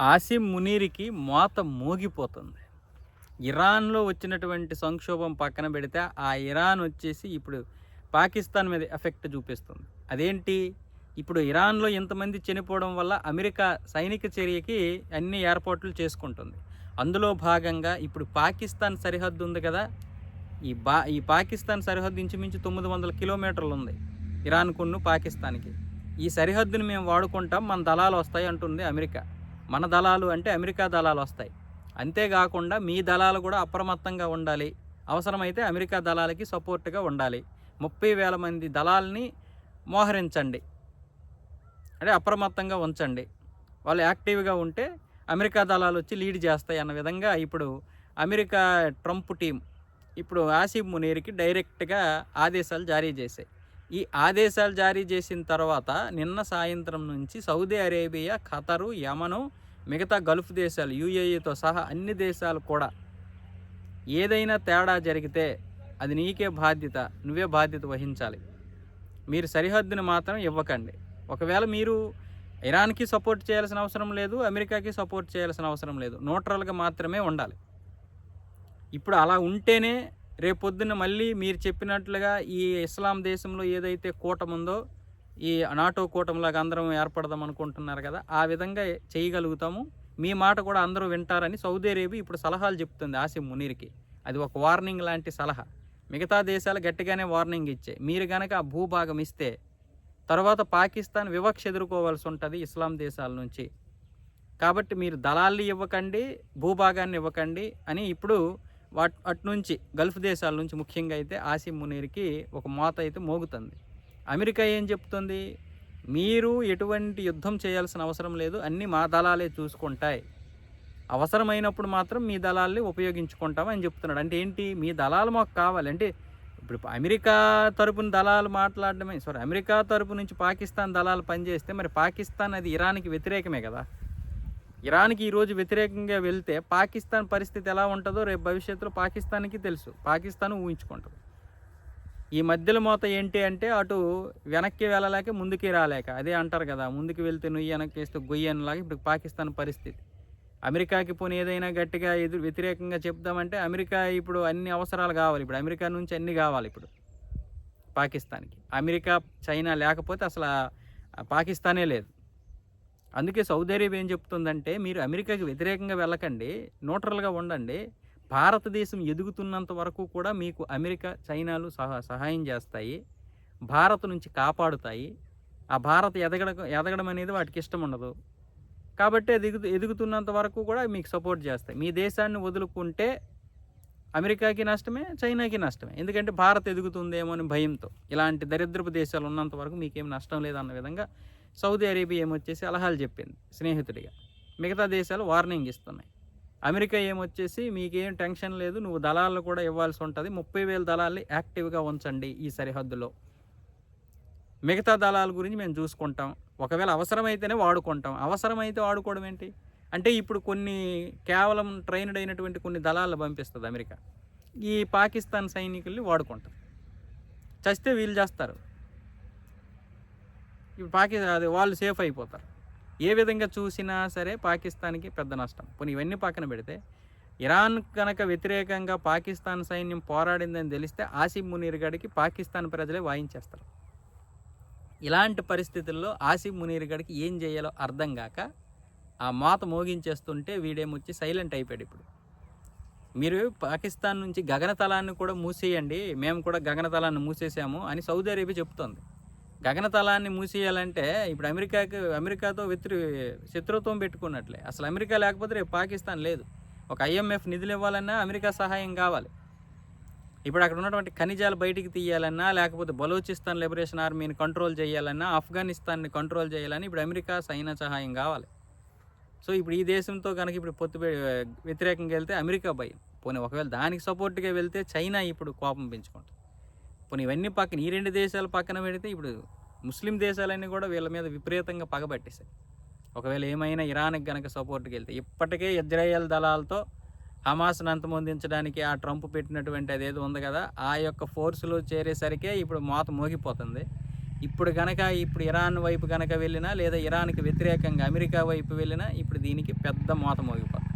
ఆసిమ్ మునీరికి మోత మోగిపోతుంది. ఇరాన్లో వచ్చినటువంటి సంక్షోభం పక్కన పెడితే ఆ ఇరాన్ వచ్చేసి ఇప్పుడు పాకిస్తాన్ మీద ఎఫెక్ట్ చూపిస్తుంది. అదేంటి? ఇప్పుడు ఇరాన్లో ఇంతమంది చనిపోవడం వల్ల అమెరికా సైనిక చర్యకి అన్ని ఏర్పాట్లు చేసుకుంటుంది. అందులో భాగంగా ఇప్పుడు పాకిస్తాన్ సరిహద్దు ఉంది కదా? ఈ బా ఈ పాకిస్తాన్ సరిహద్దు ఇంచుమించు తొమ్మిది వందల కిలోమీటర్లు ఉంది ఇరాన్కును పాకిస్తాన్కి. ఈ సరిహద్దుని మేము వాడుకుంటాం మన దళాలు వస్తాయి అంటుంది అమెరికా. మన దళాలు అంటే అమెరికా దళాలు వస్తాయి. అంతేకాకుండా మీ దళాలు కూడా అప్రమత్తంగా ఉండాలి. అవసరమైతే అమెరికా దళాలకి సపోర్ట్గా ఉండాలి. ముప్పై వేల మంది దళాలని మోహరించండి. అంటే అప్రమత్తంగా ఉంచండి. వాళ్ళు యాక్టివ్గా ఉంటే అమెరికా దళాలు వచ్చి లీడ్ చేస్తాయి అన్న విధంగా ఇప్పుడు అమెరికా ట్రంప్ టీం ఇప్పుడు ఆసిఫ్ మునీర్కి డైరెక్ట్గా ఆదేశాలు జారీ చేశాయి. ఈ ఆదేశాలు జారీ చేసిన తర్వాత నిన్న సాయంత్రం నుంచి సౌదీ అరేబియా ఖతరు యమను మిగతా గల్ఫ్ దేశాలు యూఏఈతో సహా అన్ని దేశాలు కూడా ఏదైనా తేడా జరిగితే అది నీకే బాధ్యత నువ్వే బాధ్యత వహించాలి. మీరు సరిహద్దుని మాత్రం ఇవ్వకండి. ఒకవేళ మీరు ఇరాన్కి సపోర్ట్ చేయాల్సిన అవసరం లేదు అమెరికాకి సపోర్ట్ చేయాల్సిన అవసరం లేదు న్యూట్రల్గా మాత్రమే ఉండాలి. ఇప్పుడు అలా ఉంటేనే రేపొద్దున మళ్ళీ మీరు చెప్పినట్లుగా ఈ ఇస్లాం దేశంలో ఏదైతే కూటముందో ఈ నాటో కూటమిలాగా అందరం ఏర్పడదాం అనుకుంటున్నారు కదా ఆ విధంగా చేయగలుగుతాము. మీ మాట కూడా అందరూ వింటారని సౌదీ అరేబియా ఇప్పుడు సలహాలు చెప్తుంది ఆసిఫ్ మునీర్కి. అది ఒక వార్నింగ్ లాంటి సలహా. మిగతా దేశాలు గట్టిగానే వార్నింగ్ ఇచ్చే. మీరు కనుక ఆ భూభాగం ఇస్తే తర్వాత పాకిస్తాన్ వివక్ష ఎదుర్కోవాల్సి ఉంటుంది ఇస్లాం దేశాల నుంచి. కాబట్టి మీరు దళాల్ని ఇవ్వకండి భూభాగాన్ని ఇవ్వకండి అని ఇప్పుడు వాట్ అటు నుంచి గల్ఫ్ దేశాల నుంచి ముఖ్యంగా అయితే ఆసిమ్ మునీర్కి ఒక మోత అయితే మోగుతుంది. అమెరికా ఏం చెప్తుంది? మీరు ఎటువంటి యుద్ధం చేయాల్సిన అవసరం లేదు అన్నీ మా దళాలే చూసుకుంటాయి. అవసరమైనప్పుడు మాత్రం మీ దళాల్ని ఉపయోగించుకుంటామని చెప్తున్నాడు. అంటే ఏంటి? మీ దళాలు మాకు కావాలి. అంటే ఇప్పుడు అమెరికా తరపున దళాలు మాట్లాడడమే సారీ అమెరికా తరపు నుంచి పాకిస్తాన్ దళాలు పనిచేస్తే మరి పాకిస్తాన్ అది ఇరాన్కి వ్యతిరేకమే కదా. ఇరాన్కి ఈరోజు వ్యతిరేకంగా వెళ్తే పాకిస్తాన్ పరిస్థితి ఎలా ఉంటుందో రేపు భవిష్యత్తులో పాకిస్తాన్కి తెలుసు. పాకిస్తాన్ ఊహించుకుంటుంది. ఈ మధ్యలో మోత ఏంటి అంటే అటు వెనక్కి వెళ్ళలేక ముందుకి రాలేక అదే అంటారు కదా ముందుకు వెళ్తే నుయ్యి వెనక్కి వేస్తే గొయ్యనలాగా ఇప్పుడు పాకిస్తాన్ పరిస్థితి. అమెరికాకి పోనీ ఏదైనా గట్టిగా ఎదురు వ్యతిరేకంగా చెప్దామంటే అమెరికా ఇప్పుడు అన్ని అవసరాలు కావాలి. ఇప్పుడు అమెరికా నుంచి అన్ని కావాలి ఇప్పుడు పాకిస్తాన్కి. అమెరికా చైనా లేకపోతే అసలు పాకిస్తానే లేదు. అందుకే సౌదీ అరేబియా ఏం చెప్తుందంటే మీరు అమెరికాకి వ్యతిరేకంగా వెళ్ళకండి న్యూట్రల్గా ఉండండి. భారతదేశం ఎదుగుతున్నంత వరకు కూడా మీకు అమెరికా చైనాలు సహా సహాయం చేస్తాయి. భారత్ నుంచి కాపాడుతాయి. ఆ భారత్ ఎదగడం ఎదగడం అనేది వాటికి ఇష్టం ఉండదు. కాబట్టి ఎదుగు ఎదుగుతున్నంత వరకు కూడా మీకు సపోర్ట్ చేస్తాయి. మీ దేశాన్ని వదులుకుంటే అమెరికాకి నష్టమే చైనాకి నష్టమే. ఎందుకంటే భారత్ ఎదుగుతుందేమో అని భయంతో. ఇలాంటి దరిద్రపు దేశాలు ఉన్నంత వరకు మీకేం నష్టం లేదన్న విధంగా సౌదీ అరేబియా ఏమొచ్చేసి అలహాలు చెప్పింది స్నేహితుడిగా. మిగతా దేశాలు వార్నింగ్ ఇస్తున్నాయి. అమెరికా ఏమొచ్చేసి మీకేం టెన్షన్ లేదు నువ్వు దళాలు కూడా ఇవ్వాల్సి ఉంటుంది ముప్పై వేల దళాలు యాక్టివ్గా ఉంచండి ఈ సరిహద్దులో. మిగతా దళాల గురించి మేము చూసుకుంటాం. ఒకవేళ అవసరమైతేనే వాడుకుంటాం. అవసరమైతే వాడుకోవడం ఏంటి? అంటే ఇప్పుడు కొన్ని కేవలం ట్రైన్డ్ అయినటువంటి కొన్ని దళాలు పంపిస్తుంది అమెరికా. ఈ పాకిస్తాన్ సైనికుల్ని వాడుకుంటారు చస్తే వీళ్ళు చేస్తారు. ఇప్పుడు పాకిస్తాన్ అది వాళ్ళు సేఫ్ అయిపోతారు. ఏ విధంగా చూసినా సరే పాకిస్తాన్కి పెద్ద నష్టం. పోనీ ఇవన్నీ పక్కన పెడితే ఇరాన్ కనుక వ్యతిరేకంగా పాకిస్తాన్ సైన్యం పోరాడిందని తెలిస్తే ఆసిఫ్ మునీర్ గడికి పాకిస్తాన్ ప్రజలే వాయించేస్తారు. ఇలాంటి పరిస్థితుల్లో ఆసిఫ్ మునీర్ గడికి ఏం చేయాలో అర్థం కాక ఆ మోత మోగించేస్తుంటే వీడేమొచ్చి సైలెంట్ అయిపోయాడు ఇప్పుడు. మీరు పాకిస్తాన్ నుంచి గగనతలాన్ని కూడా మూసేయండి మేము కూడా గగనతలాన్ని మూసేసాము అని సౌదీ అరేబియా చెప్తోంది. గగనతలాన్ని మూసేయాలంటే ఇప్పుడు అమెరికాకి అమెరికాతో వ్యతిరి శత్రుత్వం పెట్టుకున్నట్లే. అసలు అమెరికా లేకపోతే రేపు పాకిస్తాన్ లేదు. ఒక ఐఎంఎఫ్ నిధులు ఇవ్వాలన్నా అమెరికా సహాయం కావాలి. ఇప్పుడు అక్కడ ఉన్నటువంటి ఖనిజాలు బయటికి తీయాలన్నా లేకపోతే బలూచిస్తాన్ లిబరేషన్ ఆర్మీని కంట్రోల్ చేయాలన్నా ఆఫ్ఘనిస్తాన్ని కంట్రోల్ చేయాలని ఇప్పుడు అమెరికా సైనా సహాయం కావాలి. సో ఇప్పుడు ఈ దేశంతో కనుక ఇప్పుడు పొత్తు వ్యతిరేకంగా వెళ్తే అమెరికా భయం. పోనీ ఒకవేళ దానికి సపోర్ట్గా వెళ్తే చైనా ఇప్పుడు కోపం పెంచుకుంటుంది. పోనీ ఇవన్నీ పక్కన ఈ రెండు దేశాలు పక్కన పెడితే ఇప్పుడు ముస్లిం దేశాలన్నీ కూడా వీళ్ళ మీద విపరీతంగా పగబట్టేశాయి ఒకవేళ ఏమైనా ఇరాన్కి కనుక సపోర్ట్కి వెళ్తే ఇప్పటికే ఇజ్రాయెల్ దళాలతో హమాస్ను అంతమొందించడానికి ఆ ట్రంప్ పెట్టినటువంటి అదేదో ఉంది కదా ఆ యొక్క ఫోర్సులో చేరేసరికే ఇప్పుడు మోత మోగిపోతుంది. ఇప్పుడు కనుక ఇప్పుడు ఇరాన్ వైపు కనుక వెళ్ళినా లేదా ఇరాన్కి వ్యతిరేకంగా అమెరికా వైపు వెళ్ళినా ఇప్పుడు దీనికి పెద్ద మోత మోగిపోతుంది.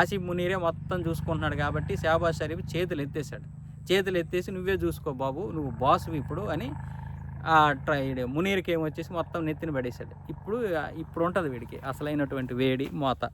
ఆసిఫ్ మునీరే మొత్తం చూసుకుంటున్నాడు కాబట్టి షాబాజ్ షరీఫ్ చేతులు ఎత్తేసాడు చేతులు ఎత్తేసి నువ్వే చూసుకో బాబు నువ్వు బాస్ ఇప్పుడు అని ఆ ట్రై మునీర్కి ఏమొచ్చేసి మొత్తం నెత్తిన పడేసాడు ఇప్పుడు ఇప్పుడు ఉంటుంది వీడికి అసలైనటువంటి వేడి మోత.